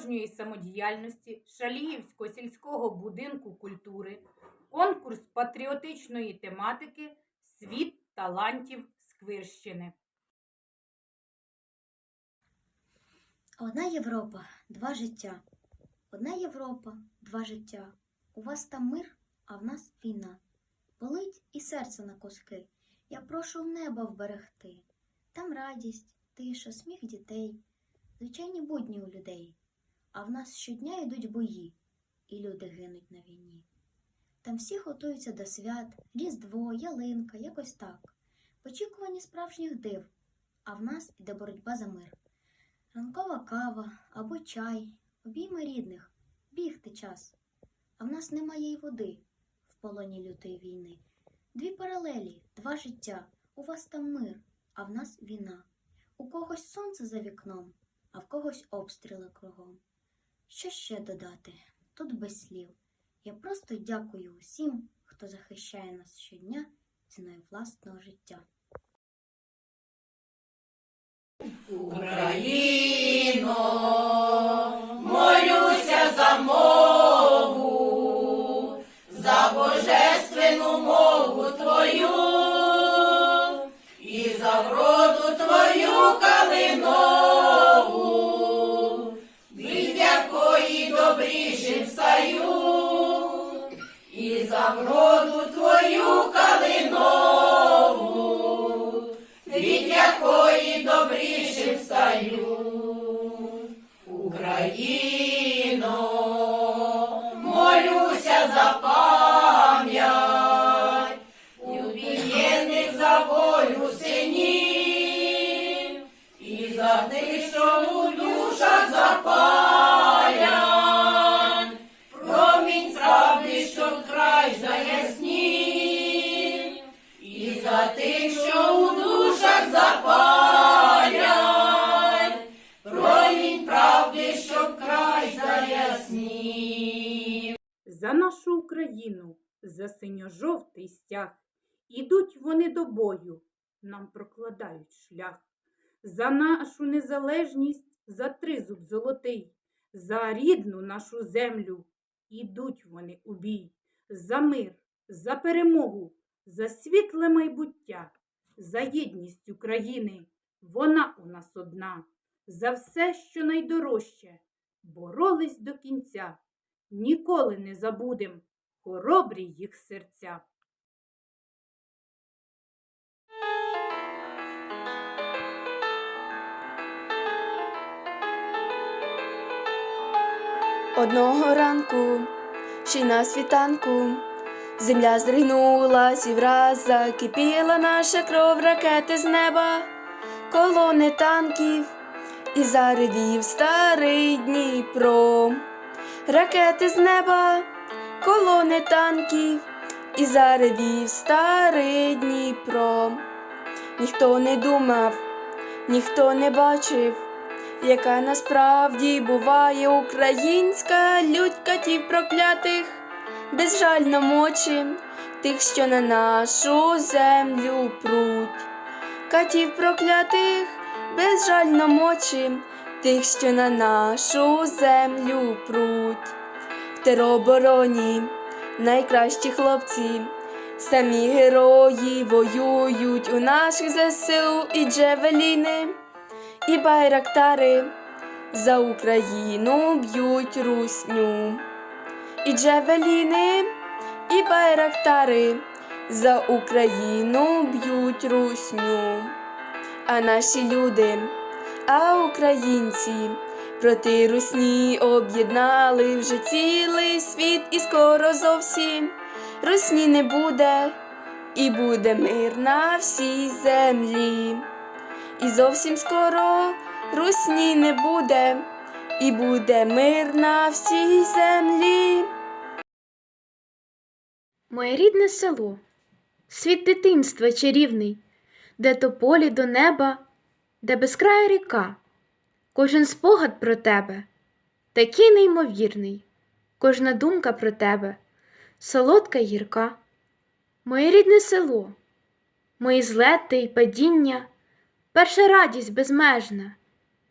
художньої самодіяльності Шаліївського сільського будинку культури, конкурс патріотичної тематики Світ талантів Сквирщини. Одна Європа, два життя. Одна Європа, два життя. У вас там мир, а в нас війна. Болить і серце на куски. Я прошу в небо вберегти. Там радість, тиша, сміх дітей, звичайні будні у людей. А в нас щодня йдуть бої, і люди гинуть на війні. Там всі готуються до свят, Різдво, ялинка, якось так. В очікуванні справжніх див, а в нас іде боротьба за мир. Ранкова кава або чай, обійми рідних, бігти час. А в нас немає й води в полоні лютої війни. Дві паралелі, два життя. У вас там мир, а в нас війна. У когось сонце за вікном, а в когось обстріли кругом. Що ще додати? Тут без слів. Я просто дякую усім, хто захищає нас щодня ціною власного життя. Україно, якої стаю, і за вроду твою калинову, від якої добрішим стаю. Україно, молюся за За нашу Україну, за синьо-жовтий стяг, ідуть вони до бою, нам прокладають шлях. За нашу незалежність, за тризуб золотий, за рідну нашу землю, ідуть вони у бій, за мир, за перемогу, за світле майбуття, за єдність України. Вона у нас одна, за все, що найдорожче, боролись до кінця. Ніколи не забудем хоробрі їх серця. Одного ранку, ще й на світанку, земля здригнулась і враз закипіла наша кров ракети з неба, колони танків і заревів старий Дніпро. Ракети з неба, колони танків і заревів старий Дніпро. Ніхто не думав, ніхто не бачив яка насправді буває українська лють катів проклятих, безжально мочі тих, що на нашу землю пруть, катів проклятих, безжально мочі тих, що на нашу землю пруть. В теробороні найкращі хлопці, самі герої воюють у наших ЗСУ і джевеліни і байрактари за Україну б'ють русню. І джевеліни, і байрактари за Україну б'ють русню. А наші люди, а українці проти русні об'єднали вже цілий світ, і скоро зовсім русні не буде, і буде мир на всій землі. І зовсім скоро русні не буде, і буде мир на всій землі. Моє рідне село, світ дитинства чарівний, де тополі до неба, де безкрая ріка, кожен спогад про тебе, такий неймовірний, кожна думка про тебе, солодка гірка. Моє рідне село, мої злети й падіння, перша радість безмежна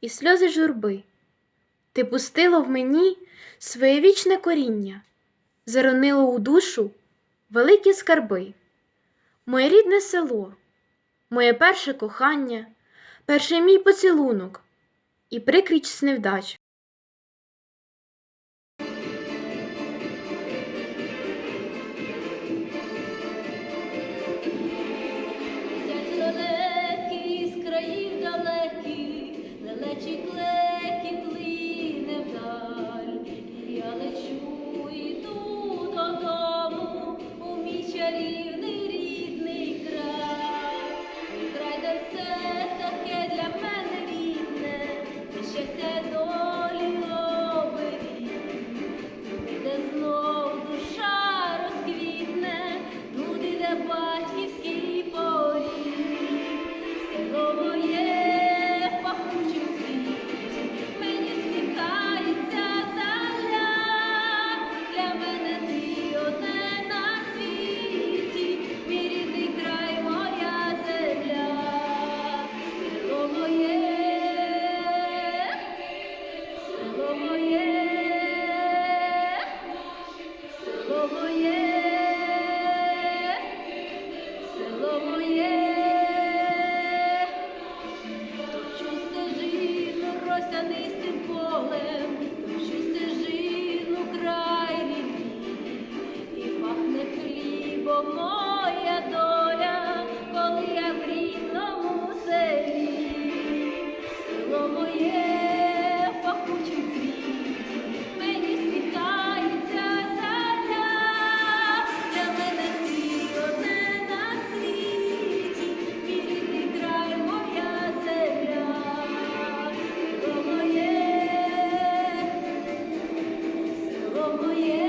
і сльози журби, ти пустило в мені своє вічне коріння, заронило у душу великі скарби. Моє рідне село, моє перше кохання, перший мій поцілунок і прикріч невдач. 我也